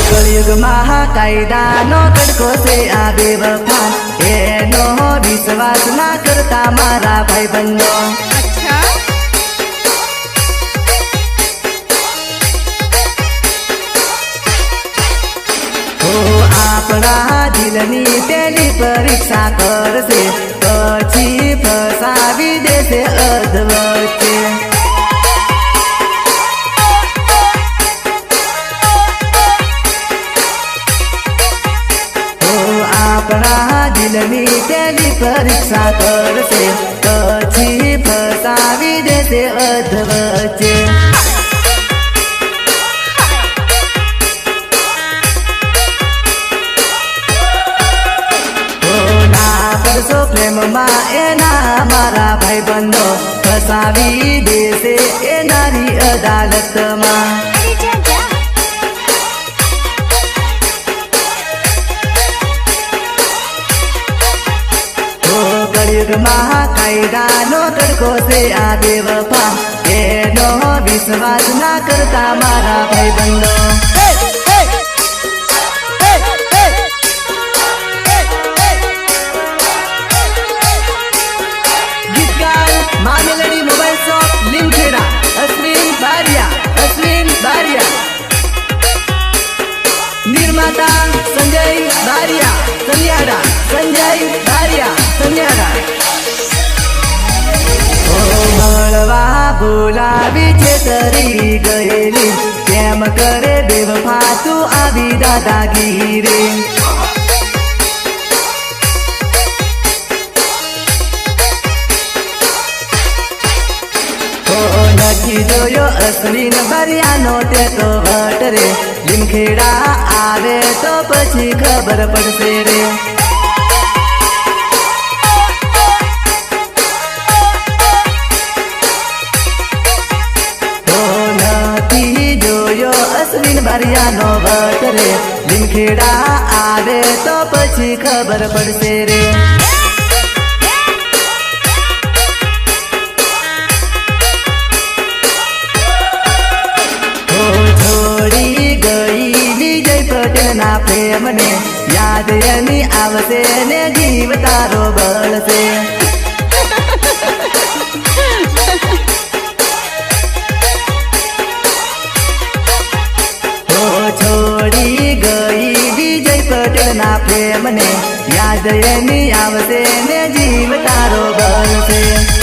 કળિયુગમાં કાયદાનો તડકો છે આ બેવફા એનો વિશ્વાસ ના કરતા મારા ભાઈ બંધો આપણા દિલની તેની પરીક્ષા કરશે, પછી ફસાવી દેશે આપણા તેની પરીક્ષા કરશે. પછી ફસાવી દેશે અધવચે પ્રેમમાં એના મારા ભાઈ બંધો ફસાવી દેશે એ નારી અદાલતમાં. કળિયુગમાં કાયદાનો તડકો છે આ બેવફા. એનો વિશ્વાસ ના કરતા મારા ભાઈ બોલાવી છે તરી ગયેલી. કેમ કરે દેવ તું આવી દાદાગીરી? ઓ નથી જોયો અશ્વિન ભર્યાનો તે તો વટ રે લીમખેડા આવે તો પછી ખબર પડશે રે. લીમખેડા આવે તો પછી ખબર પડશે રે. છોડી ગઈ વિજય પટેલના પ્રેમને યાદ એની આવશે ને જીવ તારો બળશે. પ્રેમને યાદ એની આવશે ને જીવ તારો બળશે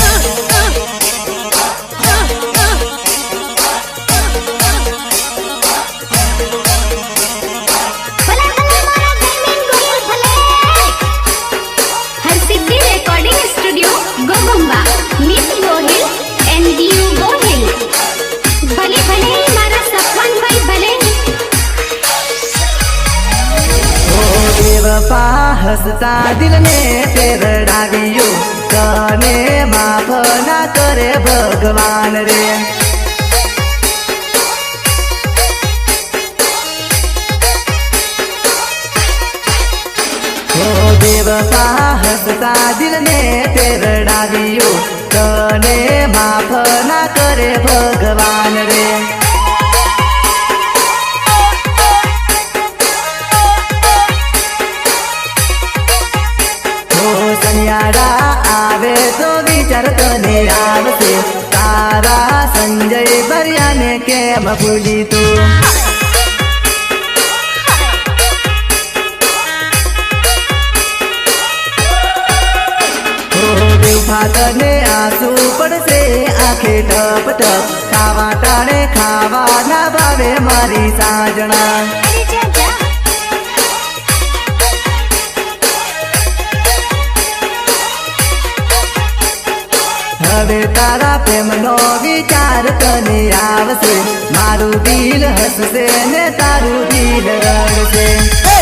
દેવપા હસતા દિલને તેરડાવ્યું તને માફ ના કરે ભગવાન રે ઓ દેવપા હસતા દિલને તેરડાવ્યું તને માફ ના ઓ સનિયારા આવે તો વિચાર તને આવશે. તારા સંજય ભર્યાને કેમ ભૂલી તું? તને આંસુ પડશે આંખે ટપ ટપ. ખાવા ટાણે ખાવા ના ભાવે મારી સાજણા. હવે તારા પ્રેમનો વિચાર તને આવશે. મારું દિલ હસશે ને તારું દિલ રડશે.